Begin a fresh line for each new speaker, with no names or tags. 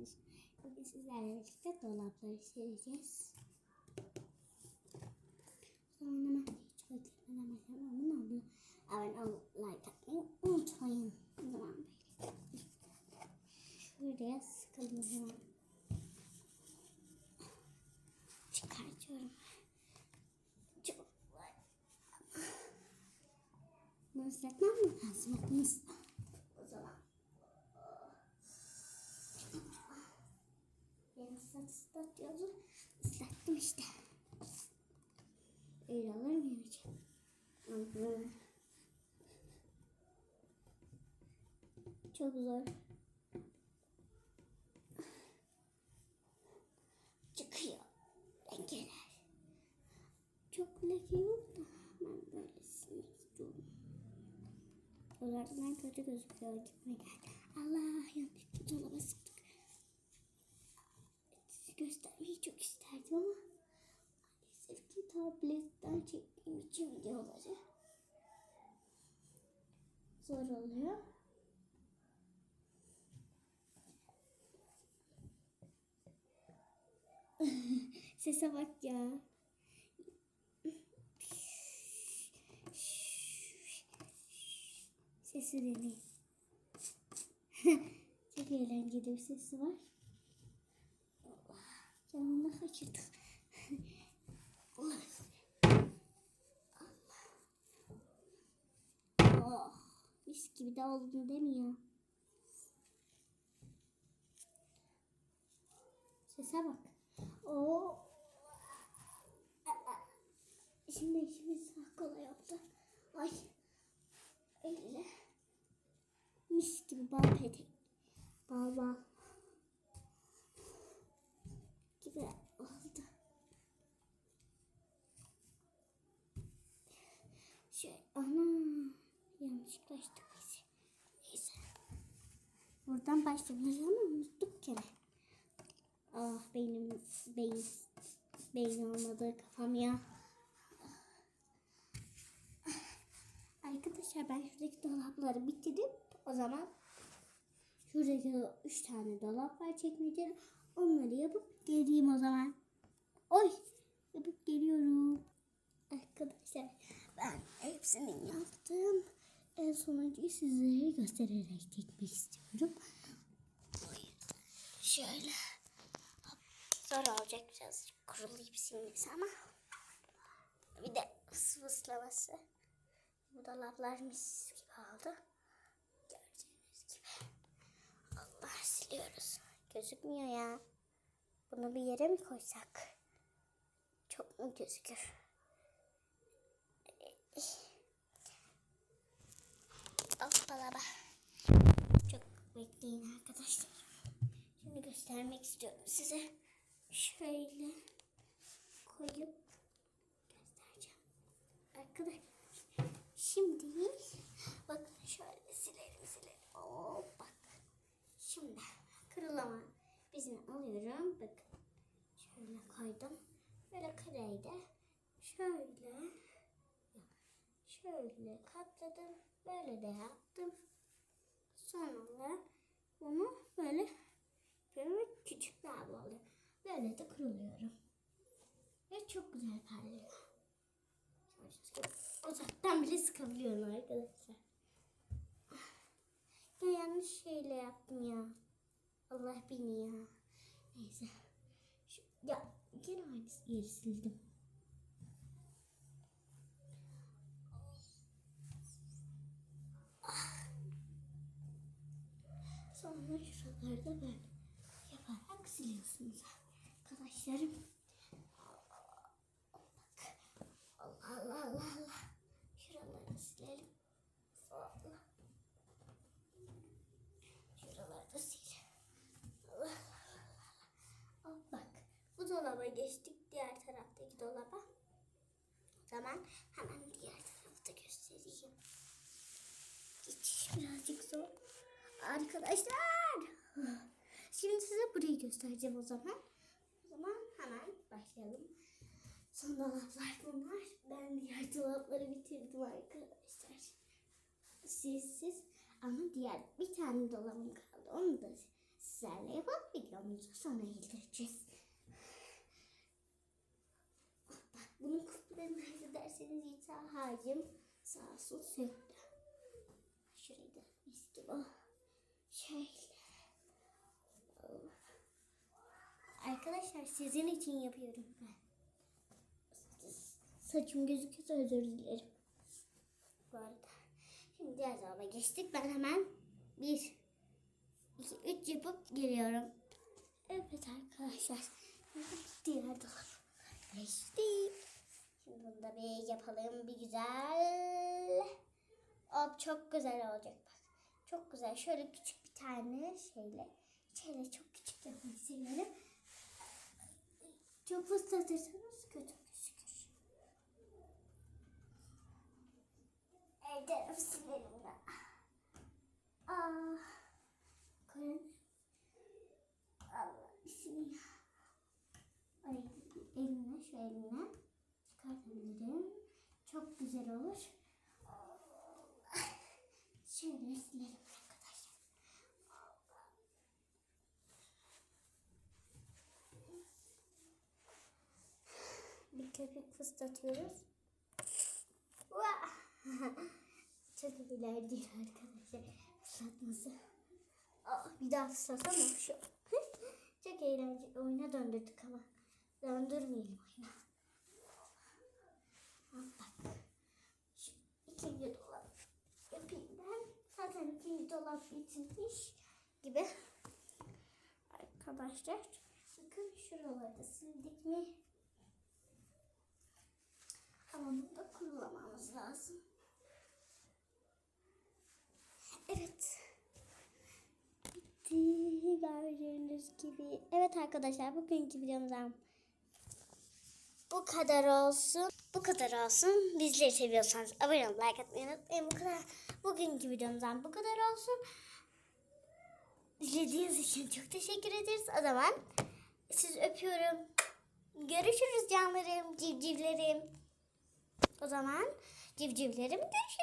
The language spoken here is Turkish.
arkadaşlar. Bugün sizlerle birlikte dolapları sereceğiz. O zaman hemen hiç beklemeden başlayalım. Abone abone ol, like atmayı unutmayın. O zaman böyle. Şuraya sıkalım. Çıkartıyorum. Çok var. Bunu ıslatmam mı lazım? Bakınız. O zaman. Ben ıslat ıslat diyordu. Islattım işte. Öyle olur mu hiç? Çok zor. Çıkıyor. Rengeler. Çok leke yok da ben böyle silmek istiyorum. Oralardan kötü gözüküyor gitme gel. Allah yanlış dolaba sıktık. Göstermeyi çok isterdim ama maalesef ki tabletten çektiğim için videoları zor oluyor. Sese bak ya. Sesi dinleyin. Çok eğlenceli bir sesi var. Canını kaçırdık. Oh, mis gibi de oldu değil mi ya? Sese bak. Oo. Şimdi işimiz daha kolay oldu. Ay. Elle. Mis gibi bal petek. Bal bal. Gibi oldu. Şey, ana. Yanlışlıklaştık biz. Neyse. Buradan başlamayacağız ama unuttuk gene. Ah beynim, beyin, beyin olmadı kafam ya. Arkadaşlar ben şuradaki dolapları bitirip o zaman şuradaki üç tane dolap var çekmeceli. Onları yapıp geleyim o zaman. Oy yapıp geliyorum. Arkadaşlar ben hepsini yaptım. En sonuncuyu sizlere göstererek çekmek istiyorum. Şöyle zor olacak birazcık kurulayıp silmesi ama bir de ısı ıslaması. Bu dolaplar mis gibi oldu. Gördüğünüz gibi. Allah siliyoruz. Gözükmüyor ya. Bunu bir yere mi koysak? Çok mu gözükür? Hoppala. Çok bekleyin arkadaşlar. Şimdi göstermek istiyorum size. Şöyle koyup göstereceğim. Arkadaşlar şimdi bakın şöyle silelim silelim. Oo bak. Şimdi kırılama bizini alıyorum. Bakın şöyle koydum. Böyle kareyi de şöyle şöyle katladım. Böyle de yaptım. Sonra bunu böyle böyle küçük daha oluyor. Böyle de kuruluyorum. Ve çok güzel parlıyor. Uzaktan bile sıkabiliyorum arkadaşlar. Ya yanlış şeyle yaptım ya. Allah beni ya. Neyse. Şu, ya gene aynı yeri sildim. Sonra şuralarda böyle yaparak siliyorsunuz arkadaşlarım. Bak. Allah Allah Allah Allah. Şuraları silelim. Allah. Şuraları da sil. Allah Allah Allah. Oh, bak. Bu dolaba geçtik. Diğer taraftaki dolaba. O zaman hemen diğer tarafı da göstereyim. Geçiş birazcık zor. Arkadaşlar. Şimdi size burayı göstereceğim o zaman. O zaman hemen başlayalım. Son dolaplar bunlar. Ben diğer dolapları bitirdim arkadaşlar. Siz siz ama diğer bir tane dolabım kaldı. Onu da sizlerle yapalım. Videomuzu sona getireceğiz. Bak bunun kupları nerede derseniz Yiğit Hacım sağ olsun söktü. Şurayı da mis gibi. Şöyle. Arkadaşlar sizin için yapıyorum ben. Saçım gözüküyorsa özür dilerim. Bu arada. Şimdi diğer geçtik. Ben hemen bir, iki, üç yapıp geliyorum. Evet arkadaşlar. Diğer dolaba da bir yapalım. Bir güzel. Hop çok güzel olacak bak. Çok güzel. Şöyle küçük bir tane şeyle. Şöyle çok küçük yapmayı seviyorum. Çok fazla atırsanız kötü gözükür. Evde silerim de. Ah. Koyun. Allah bismillah. Ay, eline şu eline çıkartabilirim. Çok güzel olur. Şöyle silerim arkadaşlar. Bir köpük fıslatıyoruz. Çok eğlenceli arkadaşlar. Fıslatması. Aa, bir daha fıslatsam şu? Çok eğlenceli. Oyuna döndürdük ama. Döndürmeyelim oyuna. Al bak. Şu ikinci dolap yapayım ben. Zaten ikinci dolap bitirmiş gibi. Arkadaşlar. Bakın şuraları da sildik mi? Ama da kullanmamız lazım. Evet. Bitti gördüğünüz gibi. Evet arkadaşlar bugünkü videomuzdan bu kadar olsun. Bu kadar olsun. Bizleri seviyorsanız abone olup like atmayı unutmayın. Bu kadar. Bugünkü videomuzdan bu kadar olsun. İzlediğiniz için çok teşekkür ederiz. O zaman siz öpüyorum. Görüşürüz canlarım, civcivlerim. O zaman civcivlerim görüşürüz.